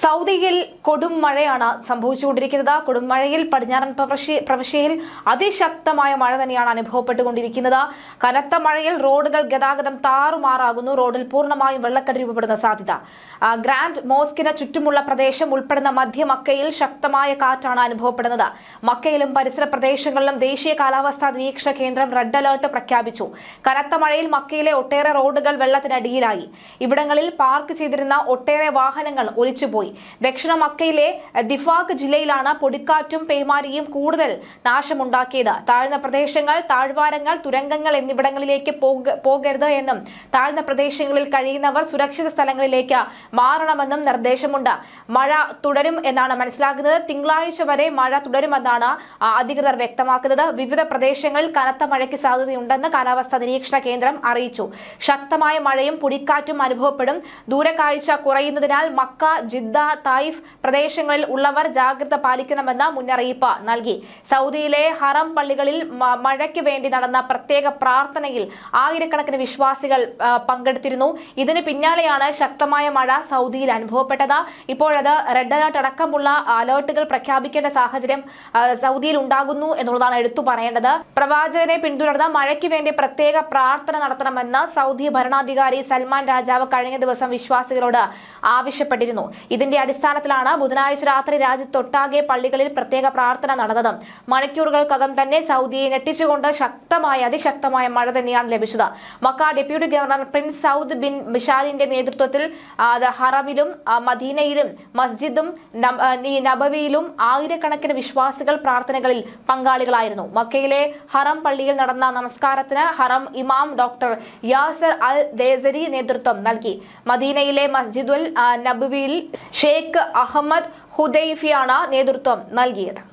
സൗദിയിൽ കൊടും മഴയാണ് സംഭവിച്ചുകൊണ്ടിരിക്കുന്നത്. കൊടും മഴയിൽ പടിഞ്ഞാറൻ പ്രവിശ്യയിൽ അതിശക്തമായ മഴ തന്നെയാണ് അനുഭവപ്പെട്ടുകൊണ്ടിരിക്കുന്നത്. കനത്ത മഴയിൽ റോഡുകൾ ഗതാഗതം താറുമാറാകുന്നു. റോഡിൽ പൂർണമായും വെള്ളക്കെട്ട് രൂപപ്പെടുന്ന സാധ്യത. ഗ്രാൻഡ് മോസ്കിന് ചുറ്റുമുള്ള പ്രദേശം ഉൾപ്പെടുന്ന മധ്യ മക്കയിൽ ശക്തമായ കാറ്റാണ് അനുഭവപ്പെടുന്നത്. മക്കയിലും പരിസര പ്രദേശങ്ങളിലും ദേശീയ കാലാവസ്ഥാ നിരീക്ഷണ കേന്ദ്രം റെഡ് അലേർട്ട് പ്രഖ്യാപിച്ചു. കനത്ത മഴയിൽ മക്കയിലെ ഒട്ടേറെ റോഡുകൾ വെള്ളത്തിനടിയിലായി. ഇവിടങ്ങളിൽ പാർക്ക് ചെയ്തിരുന്ന ഒട്ടേറെ വാഹനങ്ങൾ ഒലിച്ചുപോയി. ദക്ഷിണ മക്കയിലെ ദിഫാഖ് ജില്ലയിലാണ് പൊടിക്കാറ്റും പേമാരിയും കൂടുതൽ നാശമുണ്ടാക്കിയത്. താഴ്ന്ന പ്രദേശങ്ങൾ താഴ്വാരങ്ങൾ തുരങ്കങ്ങൾ എന്നിവിടങ്ങളിലേക്ക് പോക- പോകരുത് എന്നും താഴ്ന്ന പ്രദേശങ്ങളിൽ കഴിയുന്നവർ സുരക്ഷിത സ്ഥലങ്ങളിലേക്ക് മാറണമെന്നും നിർദ്ദേശമുണ്ട്. മഴ തുടരും എന്നാണ് മനസ്സിലാക്കുന്നത് തിങ്കളാഴ്ച വരെ മഴ തുടരുമെന്നാണ് അധികൃതർ വ്യക്തമാക്കുന്നത്. വിവിധ പ്രദേശങ്ങളിൽ കനത്ത മഴയ്ക്ക് സാധ്യതയുണ്ടെന്ന് കാലാവസ്ഥാ നിരീക്ഷണ കേന്ദ്രം അറിയിച്ചു. ശക്തമായ മഴയും പൊടിക്കാറ്റും അനുഭവപ്പെടും. ദൂരക്കാഴ്ച കുറയുന്നതിനാൽ മക്ക ജിദ്ദ തായിഫ് പ്രദേശങ്ങളിൽ ഉള്ളവർ ജാഗ്രത പാലിക്കണമെന്ന് മുന്നറിയിപ്പ് നൽകി. സൗദിയിലെ ഹറം പള്ളികളിൽ മഴയ്ക്ക് വേണ്ടി നടന്ന പ്രത്യേക പ്രാർത്ഥനയിൽ ആയിരക്കണക്കിന് വിശ്വാസികൾ പങ്കെടുത്തിരുന്നു. ഇതിന് പിന്നാലെയാണ് ശക്തമായ മഴ സൗദിയിൽ അനുഭവപ്പെട്ടത്. ഇപ്പോഴത് റെഡ് അലർട്ട് അടക്കമുള്ള അലേർട്ടുകൾ പ്രഖ്യാപിക്കേണ്ട സാഹചര്യം സൗദിയിൽ ഉണ്ടാകുന്നു എന്നുള്ളതാണ് എടുത്തു പറയേണ്ടത്. പ്രവാചകനെ പിന്തുടർന്ന് മഴയ്ക്ക് വേണ്ടി പ്രത്യേക പ്രാർത്ഥന നടത്തണമെന്ന് സൗദി ഭരണാധികാരി സൽമാൻ രാജാവ് കഴിഞ്ഞ ദിവസം വിശ്വാസികളോട് ആവശ്യപ്പെട്ടിരുന്നു. ഇതിന്റെ അടിസ്ഥാനത്തിലാണ് ബുധനാഴ്ച രാത്രി രാജ്യത്തൊട്ടാകെ പള്ളികളിൽ പ്രത്യേക പ്രാർത്ഥന നടന്നത്. മണിക്കൂറുകൾക്കകം തന്നെ സൗദിയെ ഞെട്ടിച്ചുകൊണ്ട് ശക്തമായ അതിശക്തമായ മഴ തന്നെയാണ് ലഭിച്ചത്. Mecca deputy governor prince Saud bin ബിഷാലിന്റെ നേതൃത്വത്തിൽ ഹറമിലും മദീനയിലും മസ്ജിദും നബവിയിലും ആയിരക്കണക്കിന് വിശ്വാസികൾ പ്രാർത്ഥനകളിൽ പങ്കാളികളായിരുന്നു. മക്കയിലെ ഹറം പള്ളിയിൽ നടന്ന നമസ്കാരത്തിന് ഹറം ഇമാം ഡോക്ടർ യാസർ അൽ ദേസരി നേതൃത്വം നൽകി. മദീനയിലെ മസ്ജിദുൽ നബവിയിൽ ഷെയ്ഖ് അഹമ്മദ് ഹുദൈഫിയാണ് നേതൃത്വം നൽകിയത്.